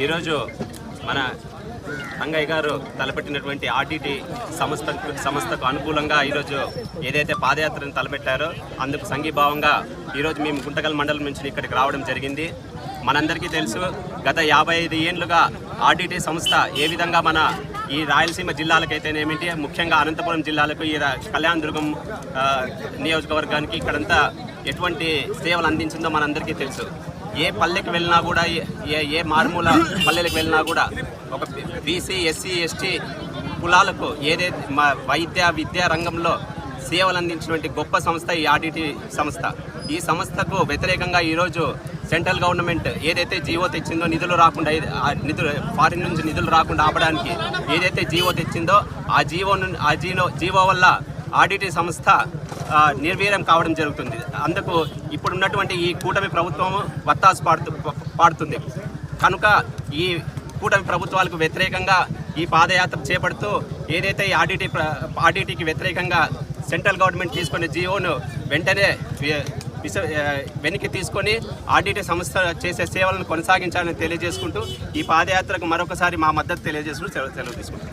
ఈరోజు మన అంగయ్య గారు తలపెట్టినటువంటి ఆర్టీటీ సంస్థ సంస్థకు అనుకూలంగా ఈరోజు ఏదైతే పాదయాత్రను తలపెట్టారో అందుకు సంఘీభావంగా ఈరోజు మేము గుంటకల్ మండలం నుంచి ఇక్కడికి రావడం జరిగింది. మనందరికీ తెలుసు గత యాభై ఐదు ఏళ్ళుగా ఆర్టీటీ సంస్థ ఏ విధంగా మన ఈ రాయలసీమ జిల్లాలకైతేనేమిటి ముఖ్యంగా అనంతపురం జిల్లాలకు ఈ రా- కళ్యాణదుర్గం నియోజకవర్గానికి ఇక్కడంతా ఎటువంటి సేవలు అందించిందో మనందరికీ తెలుసు. ఏ పల్లెకి వెళ్ళినా కూడా ఏ- ఏ మారుమూల పల్లెలకు వెళ్ళినా కూడా ఒక బీసీ ఎస్సీ ఎస్టీ కులాలకు ఏదైతే మా వైద్య విద్యా రంగంలో సేవలు అందించినటువంటి గొప్ప సంస్థ ఈ ఆడిటి సంస్థ. ఈ సంస్థకు వ్యతిరేకంగా ఈరోజు సెంట్రల్ గవర్నమెంట్ ఏదైతే జీవో తెచ్చిందో నిధులు రాకుండా నిధులు ఫారిన్ నుంచి నిధులు రాకుండా ఆపడానికి ఏదైతే జీవో తెచ్చిందో ఆ జీవో నుండి ఆ జీవో జీవో వల్ల ఆడిటి సంస్థ నిర్వీర్యం కావడం జరుగుతుంది. అందుకు ఇప్పుడున్నటువంటి ఈ కూటమి ప్రభుత్వం వత్తాసు పాడుతు పాడుతుంది. కనుక ఈ కూటమి ప్రభుత్వాలకు వ్యతిరేకంగా ఈ పాదయాత్ర చేపడుతూ ఏదైతే ఈ ఆడిటి ఆడిటికి వ్యతిరేకంగా సెంట్రల్ గవర్నమెంట్ తీసుకునే జీవోను వెంటనే వెనక్కి తీసుకొని ఆడిటి సంస్థ చేసే సేవలను కొనసాగించాలని తెలియజేసుకుంటూ ఈ పాదయాత్రకు మరొకసారి మా మద్దతు తెలియజేసుకుంటూ సెలవు తీసుకుంటాం